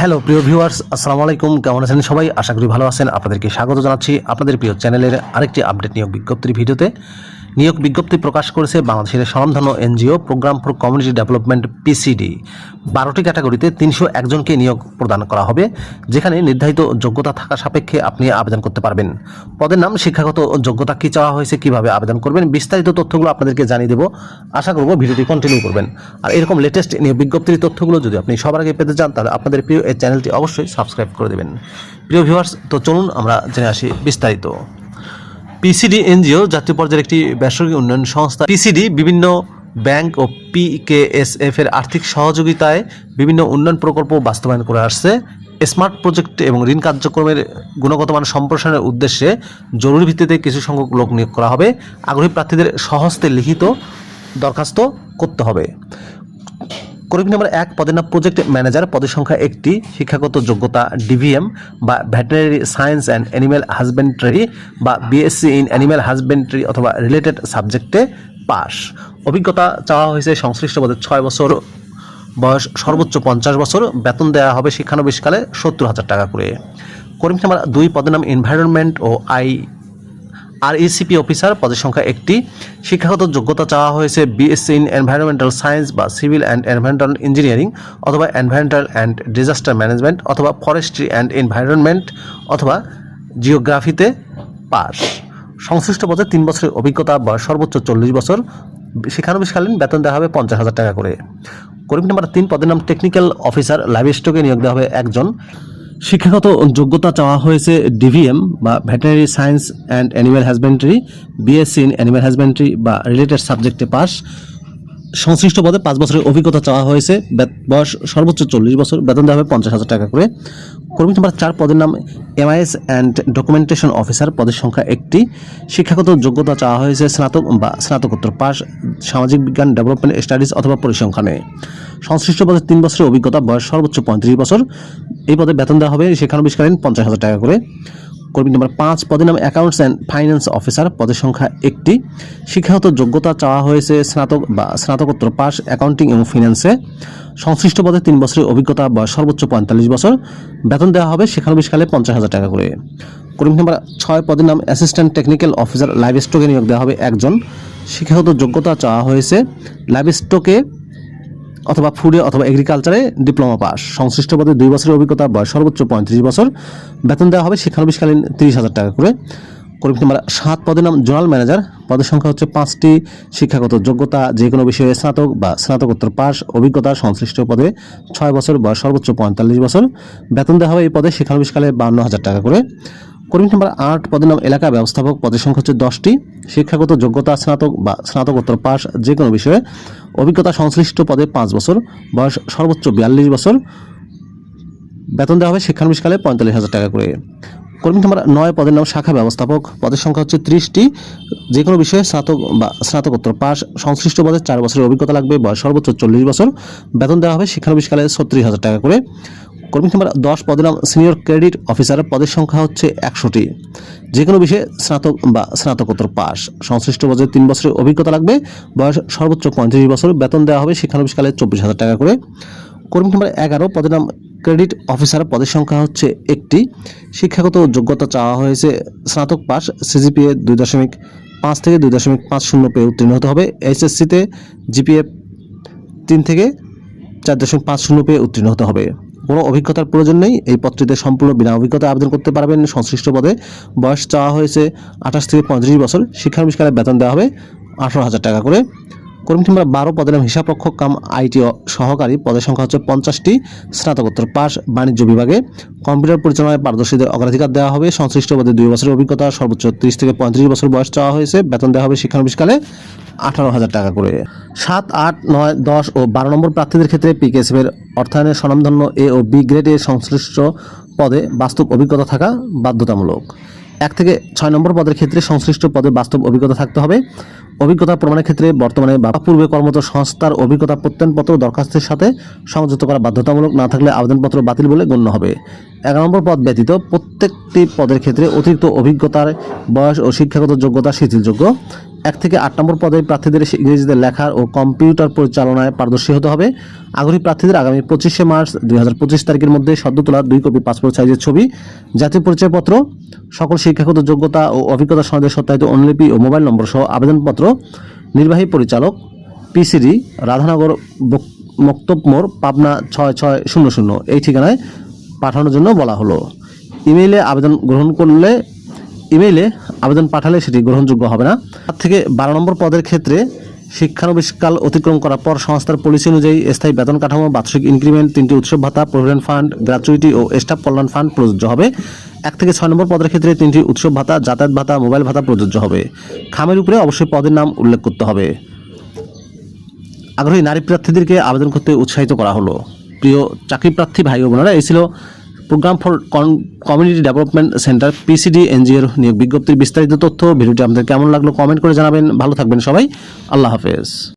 Hello প্রিয় viewers আসসালামু আলাইকুম। কেমন আছেন সবাই? আশা করি ভালো আছেন। আপনাদেরকে স্বাগত জানাচ্ছি আপনাদের প্রিয় চ্যানেলের আরেকটি আপডেট নিয়োগ বিজ্ঞপ্তির ভিডিওতে। নিয়োগ বিজ্ঞপ্তি প্রকাশ করেছে বাংলাদেশের স্বনামধন্য NGO programme for community development, PCD. বারোটি ক্যাটাগরিতে তিনশো একজনকে নিয়োগ প্রদান করা হবে, যেখানে নির্ধারিত যোগ্যতা থাকা সাপেক্ষে আপনি আবেদন করতে পারবেন। পদের নাম, শিক্ষাগত যোগ্যতা কী চাওয়া হয়েছে, কীভাবে আবেদন করবেন, বিস্তারিত তথ্যগুলো আপনাদেরকে জানিয়ে দেবো। আশা করব ভিডিওটি কন্টিনিউ করবেন। আর এরকম লেটেস্ট নিয়োগ বিজ্ঞপ্তির তথ্যগুলো যদি আপনি সবার আগে পেতে চান, তাহলে আপনাদের প্রিয় এই চ্যানেলটি অবশ্যই সাবস্ক্রাইব করে দেবেন। প্রিয় ভিউয়ার্স তো চলুন আমরা জেনে আসি বিস্তারিত। পিসিডি এনজিও জাতীয় পর্যায়ের একটি বেসরকারি উন্নয়ন সংস্থা। পিসিডি বিভিন্ন ব্যাংক ও পিকেএসএফ এর আর্থিক সহযোগিতায় বিভিন্ন উন্নয়ন প্রকল্প বাস্তবায়ন করে আসছে। স্মার্ট প্রজেক্ট এবং ঋণ কার্যক্রমের গুণগত মান সম্প্রসারণের উদ্দেশ্যে জরুরি ভিত্তিতে কিছু সংখ্যক লোক নিয়োগ করা হবে। আগ্রহী প্রার্থীদের সহস্তে লিখিত দরখাস্ত করতে হবে। কর্মী নম্বর এক পদের নাম প্রজেক্ট ম্যানেজার পদের সংখ্যা একটি, শিক্ষাগত যোগ্যতা ডিভিএম বা veterinary science and animal husbandry বা বিএসসি ইন অ্যানিম্যাল হাজবেন্ডারি অথবা রিলেটেড সাবজেক্টে পাস অভিজ্ঞতা চাওয়া হয়েছে সংশ্লিষ্ট পদে ছয় বছর বয়স, সর্বোচ্চ পঞ্চাশ বছর। বেতন দেওয়া হবে শিক্ষানবিশকালে সত্তর হাজার টাকা করে। কর্মী নাম্বার দুই পদের নাম এনভায়রনমেন্ট ও আই আর ইসিপি অফিসার পদের সংখ্যা একটি। শিক্ষাগত যোগ্যতা চাওয়া হয়েছে বিএসসি ইন এনভায়রনমেন্টাল সায়েন্স বা সিভিল অ্যান্ড এনভায়রনমেন্টাল ইঞ্জিনিয়ারিং অথবা এনভায়রনমেন্টাল অ্যান্ড ডিজাস্টার ম্যানেজমেন্ট অথবা ফরেস্ট্রি অ্যান্ড এনভায়রনমেন্ট অথবা জিওগ্রাফিতে পাস সংশ্লিষ্ট পদে তিন বছরের অভিজ্ঞতা বা সর্বোচ্চ চল্লিশ বছর। শিক্ষানবিশকালীন বেতন দেওয়া হবে পঞ্চাশ হাজার টাকা করে। কর্মী নাম্বার তিন, পদের নাম টেকনিক্যাল অফিসার লাইভ স্টকে নিয়োগ দেওয়া হবে একজন। শিক্ষাগত যোগ্যতা চাওয়া হয়েছে ডিভিএম বা veterinary science and animal husbandry BSc in animal husbandry বা রিলেটেড সাবজেক্টে পাস সংশ্লিষ্ট পদে পাঁচ বছরের অভিজ্ঞতা চাওয়া হয়েছে বয়স সর্বোচ্চ চল্লিশ বছর, বেতন দেওয়া হবে পঞ্চাশ হাজার টাকা করে। কর্মী নাম্বার চার পদের নাম এমআইএস অ্যান্ড ডকুমেন্টেশন অফিসার পদের সংখ্যা একটি। শিক্ষাগত যোগ্যতা চাওয়া হয়েছে স্নাতক বা স্নাতকোত্তর পাস সামাজিক বিজ্ঞান, ডেভেলপমেন্ট স্টাডিজ অথবা পরিসংখ্যানে। সংশ্লিষ্ট পদে তিন বছরের অভিজ্ঞতা, বয়স সর্বোচ্চ পঁয়ত্রিশ বছর। এই পদে বেতন দেওয়া হবে শিক্ষানবিষ্কালীন পঞ্চাশ হাজার টাকা করে। কর্মী নম্বর পাঁচ পদের নাম অ্যাকাউন্টস অ্যান্ড ফাইন্যান্স অফিসার পদের সংখ্যা একটি। শিক্ষাগত যোগ্যতা চাওয়া হয়েছে স্নাতক বা স্নাতকোত্তর পাস অ্যাকাউন্টিং এবং ফিন্যান্সে সংশ্লিষ্ট পদে তিন বছরের অভিজ্ঞতা বা সর্বোচ্চ পঁয়তাল্লিশ বছর। বেতন দেওয়া হবে শিক্ষানবিষ্কালে পঞ্চাশ হাজার টাকা করে। কর্মী নম্বর ছয় পদের নাম অ্যাসিস্ট্যান্ট টেকনিক্যাল অফিসার লাইভ স্টকে নিয়োগ দেওয়া হবে একজন। শিক্ষাগত যোগ্যতা চাওয়া হয়েছে লাইভ স্টকে অথবা ফুডে অথবা এগ্রিকালচারে ডিপ্লোমা পাস। সংশ্লিষ্ট পদে দুই বছরের অভিজ্ঞতা, বয়স সর্বোচ্চ পঁয়ত্রিশ বছর। বেতন দেওয়া হবে শিক্ষানবিশকালীন তিরিশ হাজার টাকা করে। কর্মী নাম্বার সাত পদের নাম জোনাল ম্যানেজার। পদের সংখ্যা হচ্ছে পাঁচটি। শিক্ষাগত যোগ্যতা যে কোনো বিষয়ে স্নাতক বা স্নাতকোত্তর পাস। অভিজ্ঞতা সংশ্লিষ্ট পদে ছয় বছর, বয়স সর্বোচ্চ পঁয়তাল্লিশ বছর। বেতন দেওয়া হবে এই পদে শিক্ষানবিশকালে বান্ন হাজার টাকা করে। কর্মী নাম্বার আট পদের নাম এলাকা ব্যবস্থাপক পদের সংখ্যা হচ্ছে দশটি। শিক্ষাগত যোগ্যতা, স্নাতক বা স্নাতকোত্তর পাস যে কোনো বিষয়ে। অভিজ্ঞতা সংশ্লিষ্ট পদে পাঁচ বছর। বয়স সর্বোচ্চ বিয়াল্লিশ বছর। বেতন দেওয়া হবে শিক্ষানবিশকালে পঁয়তাল্লিশ হাজার টাকা করে। কর্মী নাম্বার নয় পদের নাম শাখা ব্যবস্থাপক পদের সংখ্যা হচ্ছে ত্রিশটি। যে কোনো বিষয়ে স্নাতক বা স্নাতকোত্তর পাস সংশ্লিষ্ট পদে চার বছরের অভিজ্ঞতা লাগবে। বয়স সর্বোচ্চ চল্লিশ বছর। বেতন দেওয়া হবে শিক্ষানবিশকালে ছত্রিশ হাজার টাকা করে। কর্মী নাম্বার দশ পদের নাম সিনিয়র ক্রেডিট অফিসার পদের সংখ্যা হচ্ছে একশোটি। যে কোনো বিষয়ে স্নাতক বা স্নাতকোত্তর পাস। সংশ্লিষ্ট পদে তিন বছরের অভিজ্ঞতা লাগবে। বয়স সর্বোচ্চ পঁয়ত্রিশ বছর। বেতন দেওয়া হবে শিক্ষানবিশকালে চব্বিশ হাজার টাকা করে। কর্মী নম্বর এগারো, পদের নাম ক্রেডিট অফিসার পদের সংখ্যা হচ্ছে একটি। শিক্ষাগত যোগ্যতা চাওয়া হয়েছে স্নাতক পাস। সিজিপিএ দুই দশমিক পাঁচ থেকে দুই দশমিক পাঁচ শূন্য পেয়ে উত্তীর্ণ হতে হবে। এইচএসসিতে জিপিএ তিন থেকে চার দশমিক পাঁচ শূন্য পেয়ে উত্তীর্ণ হতে হবে। কোনো অভিজ্ঞতার প্রয়োজন নেই। এই পত্রিতে সম্পূর্ণ বিনা অভিজ্ঞতা আবেদন করতে পারবেন। সংশ্লিষ্ট পদে বয়স চাওয়া হয়েছে আঠাশ থেকে পঁয়ত্রিশ বছর। শিক্ষানবিষ্কারে বেতন দেওয়া হবে আঠারো হাজার টাকা করে। কর্মী নাম্বার বারো পদের নাম হিসাবরক্ষক কাম আইটি সহকারী। পদের সংখ্যা হচ্ছে পঞ্চাশটি। স্নাতকোত্তর পাস বাণিজ্য বিভাগে। কম্পিউটার পরিচালনায় পারদর্শীদের অগ্রাধিকার দেওয়া হবে। সংশ্লিষ্ট পদে দুই বছরের অভিজ্ঞতা, সর্বোচ্চ ত্রিশ থেকে পঁয়ত্রিশ বছর বয়স চাওয়া হয়েছে। বেতন দেওয়া হবে শিক্ষানবিষ্কালে আঠারো হাজার টাকা করে। সাত, আট, নয়, দশ ও বারো নম্বর প্রার্থীদের ক্ষেত্রে পিকেএসএফ এর অর্থায়নের স্বনামধন্য এ ও বি গ্রেডের সংশ্লিষ্ট পদে বাস্তব অভিজ্ঞতা থাকা বাধ্যতামূলক। এক থেকে ছয় নম্বর পদের ক্ষেত্রে সংশ্লিষ্ট পদে বাস্তব অভিজ্ঞতা থাকতে হবে। অভিজ্ঞতা প্রমাণের ক্ষেত্রে বর্তমানে বা পূর্বে কর্মরত সংস্থার অভিজ্ঞতা প্রত্যয়নপত্র দরখাস্তের সাথে সংযুক্ত করা বাধ্যতামূলক না থাকলে আবেদনপত্র বাতিল বলে গণ্য হবে। এগারো নম্বর পদ ব্যতীত প্রত্যেকটি পদের ক্ষেত্রে অতিরিক্ত অভিজ্ঞতার বয়স ও শিক্ষাগত যোগ্যতা শিথিলযোগ্য। এক থেকে আট নম্বর পদে প্রার্থীদের ইংরেজিতে লেখার ও কম্পিউটার পরিচালনায় পারদর্শী হতে হবে। আগ্রহী প্রার্থীদের আগামী পঁচিশে মার্চ দুই হাজার পঁচিশ তারিখের মধ্যে সদ্য তোলা দুই কপি পাসপোর্ট সাইজের ছবি, জাতীয় পরিচয়পত্র, সকল শিক্ষাগত যোগ্যতা ও অভিজ্ঞতা সনদের সত্যায়িত অনুলিপি ও মোবাইল নম্বর সহ আবেদনপত্র, নির্বাহী পরিচালক, পিসিডি, রাধানগর মোড়, পাবনা ছয় ছয় শূন্য শূন্য। এই ঠিকানায় পাঠানোর জন্য বলা হলো। ইমেইলে আবেদন গ্রহণ করলে ইমেইলে আবেদন পাঠালে সেটি গ্রহণযোগ্য হবে না। তার থেকে বারো নম্বর পদের ক্ষেত্রে শিক্ষানবিষ্কাল অতিক্রম করার পর সংস্থার পলিসি অনুযায়ী স্থায়ী বেতন কাঠামো, বার্ষিক ইনক্রিমেন্ট, তিনটি উৎসব ভাতা, প্রভিডেন্ট ফান্ড গ্র্যাচুইটি ও স্টাফ কল্যাণ ফান্ড প্রযোজ্য হবে। এক থেকে ছয় নম্বর পদের ক্ষেত্রে তিনটি উৎসব ভাতা, যাতায়াত ভাতা, মোবাইল ভাতা প্রযোজ্য হবে। খামের উপরে অবশ্যই পদের নাম উল্লেখ করতে হবে। আগ্রহী নারী প্রার্থীদেরকে আবেদন করতে উৎসাহিত করা হলো। প্রিয় চাকরি প্রার্থী ভাই বোনেরা, এই ছিল programme for community development centre PCD এনজিওর নিয়োগ বিজ্ঞপ্তির বিস্তারিত তথ্য, ভিডিওটি আপনাদের কেমন লাগল কমেন্ট করে জানাবেন। ভালো থাকবেন সবাই। আল্লাহ হাফেজ।